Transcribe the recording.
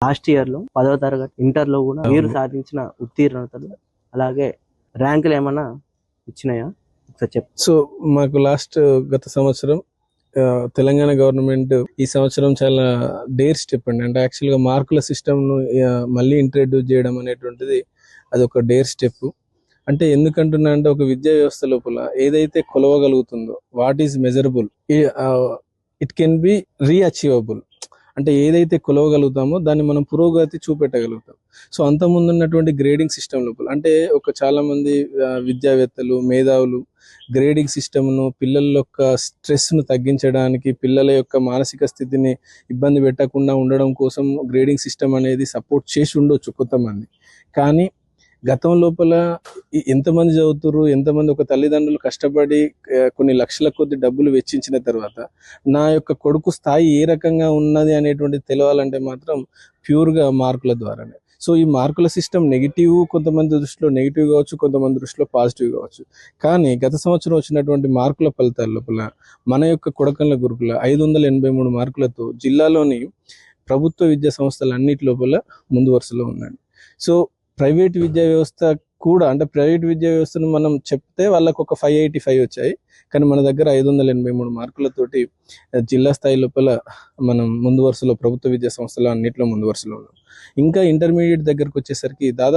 Last ఇయర్లో పదవ తరగతి ఇంటర్లో కూడా మీరు. సాధించిన ఉత్తీర్ణతలు అలాగే ర్యాంకులు ఏమన్నా ఇచ్చినాయా? ఒకసారి చెప్పు. సో మాకు లాస్ట్ గత సంవత్సరం ఆ, తెలంగాణ గవర్నమెంట్ ఈ సంవత్సరం చాలా డేర్ స్టెప్ అండి. అంటే యాక్చువల్గా మార్కుల సిస్టమ్ను ఆ, మళ్ళీ ఇంట్రడ్యూస్ చేయడం అనేటువంటిది అది ఒక డేర్ స్టెప్. అంటే ఎందుకంటున్నా అంటే ఒక విద్యా వ్యవస్థ లోపల ఏదైతే కొలవగలుగుతుందో what is measurable it can be reachievable అంటే ఏదైతే కొలవగలుగుతామో దాన్ని మనం పురోగతి చూపెట్టగలుగుతాం. సో అంతకుముందు ముందు ఉన్నటువంటి గ్రేడింగ్ సిస్టమ్ లోపల అంటే ఒక చాలామంది విద్యావేత్తలు మేధావులు గ్రేడింగ్ సిస్టమ్ను పిల్లల యొక్క స్ట్రెస్ను తగ్గించడానికి పిల్లల యొక్క మానసిక స్థితిని ఇబ్బంది పెట్టకుండా ఉండడం కోసం గ్రేడింగ్ సిస్టమ్ అనేది సపోర్ట్ చేసి ఉండొచ్చు కొంతమంది. కానీ గతం లోపల ఈ- ఎంతమంది చదువుతున్నారు ఎంతమంది ఒక తల్లిదండ్రులు కష్టపడి కొన్ని లక్షల కొద్ది డబ్బులు వెచ్చించిన తర్వాత నా యొక్క కొడుకు స్థాయి ఏ రకంగా ఉన్నది అనేటువంటి తెలవాలంటే మాత్రం ప్యూర్గా మార్కుల ద్వారానే. సో ఈ మార్కుల సిస్టమ్ నెగిటివ్ కొంతమంది దృష్టిలో నెగిటివ్ కావచ్చు కొంతమంది దృష్టిలో పాజిటివ్ కావచ్చు. కానీ గత సంవత్సరం వచ్చినటువంటి మార్కుల ఫలితాల లోపల మన యొక్క కొడకన్ల గురుకుల ఐదు వందల ఎనభై మూడు మార్కులతో జిల్లాలోని ప్రభుత్వ విద్యా సంస్థలు అన్నిటి లోపల ముందు వరుసలో ఉన్నాడు సో ప్రైవేట్ విద్యా వ్యవస్థ కూడా అంటే ప్రైవేట్ విద్యా వ్యవస్థను మనం చెప్తే వాళ్ళకు ఒక ఫైవ్ ఎయిటీ ఫైవ్ వచ్చాయి. కానీ మన దగ్గర ఐదు వందల ఎనభై మూడు మార్కులతోటి జిల్లా స్థాయి లోపల మనం ముందు వరుసలో ప్రభుత్వ విద్యా సంస్థలు అన్నింటిలో ముందు వరుసలో ఉన్నాం. ఇంకా ఇంటర్మీడియట్ దగ్గరకు వచ్చేసరికి దాదాపు